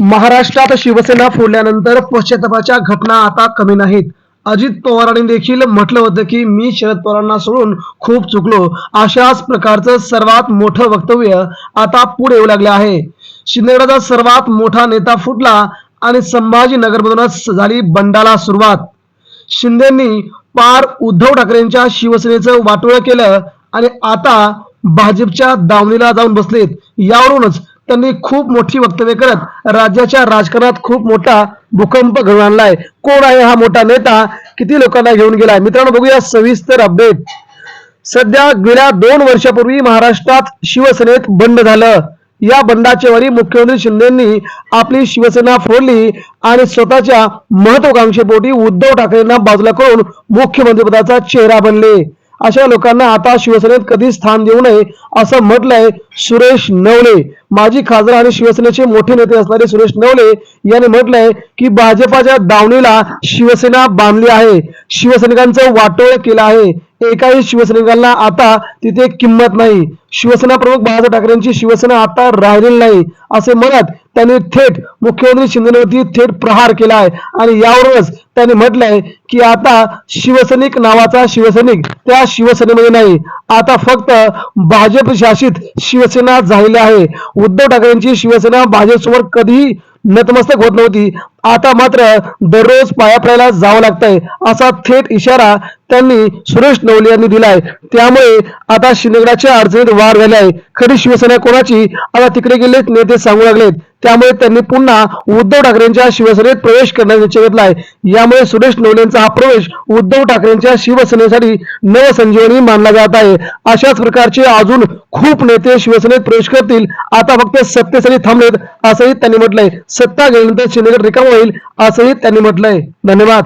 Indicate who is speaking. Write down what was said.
Speaker 1: महाराष्ट्रात शिवसेना फोडल्यानंतर पश्चातापाच्या घटना आता कमी नाहीत. अजित पवारांनी देखील म्हटलं होतं की मी शरद पवारांना सोडून खूप चुकलो. अशाच प्रकारचं सर्वात मोठं वक्तव्य आता पुढे येऊ लागले आहे. शिंदेगडाचा सर्वात मोठा नेता फुटला आणि संभाजीनगरमधूनच झाली बंडाला सुरुवात. शिंदेंनी पार उद्धव ठाकरेंच्या शिवसेनेचं वाटोळं केलं आणि आता भाजपच्या दावणीला जाऊन बसलेत. यावरूनच त्यांनी खूप मोठी वक्तव्य करत राज्याच्या राजकारणात खूप मोठा भूकंप घडून आणलाय. कोण आहे हा मोठा नेता? किती लोकांना घेऊन गेलाय? मित्रांनो बघूया सविस्तर अपडेट सध्या गेल्या दोन वर्षापूर्वी महाराष्ट्रात शिवसेनेत बंड झालं. या बंडाच्या वरी मुख्यमंत्री शिंदेंनी आपली शिवसेना फोडली आणि स्वतःच्या महत्वाकांक्षेपोटी उद्धव ठाकरेंना बाजूला करून मुख्यमंत्रीपदाचा चेहरा बनले. अशा लोकांना आता शिवसेनेत कधी स्थान देऊ नये असं म्हटलंय सुरेश नवले. माजी खासदार आणि शिवसेनेचे मोठे नेते असणारे सुरेश नवले यांनी म्हटलंय की भाजपाच्या दावणीला शिवसेना बांधली आहे. शिवसैनिकांचं वाटोळ केलं आहे. एकाही शिवसैनिकांना आता तिथे किंमत नाही. शिवसेना प्रमुख बाळासाहेब ठाकरेंची शिवसेना आता राहिलेली नाही असे म्हणत त्यांनी थेट मुख्यमंत्री शिंदेवरती थेट प्रहार केला आहे. आणि यावरूनच त्यांनी म्हटलंय की आता शिवसैनिक नावाचा शिवसैनिक त्या शिवसेनेमध्ये नाही. आता फक्त भाजप शासित शिवसेना झालेली आहे. उद्धव ठाकरेंची शिवसेना भाजपसोबत कधीही नतमस्तक होत नव्हती. आता मात्र दररोज पाया पडायला जावं लागतंय असा थेट इशारा त्यांनी सुरेश नवले यांनी दिलाय. त्यामुळे आता शिंदेगडाच्या अडचणीत वाढ झाली आहे. खरी शिवसेना कोणाची? आता तिकडे गेलेत नेते सांगू लागलेत. त्यामुळे त्यांनी पुन्हा यांना उद्धव ठाकरेंच्या शिवसेनेत प्रवेश करण्याचा निश्चय आहे. यामुळे सुरेश नवलेंचा हा प्रवेश उद्धव ठाकरेंच्या शिवसेनेसाठी नवसंजीवनी मानला जात आहे. अशाच प्रकारचे अजून खूप नेते शिवसेनेत प्रवेश करतील. आता फक्त सत्तेसाठी थांबलेत असंही त्यांनी म्हटलंय. सत्ता गेल्यानंतर शिंदेगड रिकाम होईल असंही त्यांनी म्हटलंय. धन्यवाद.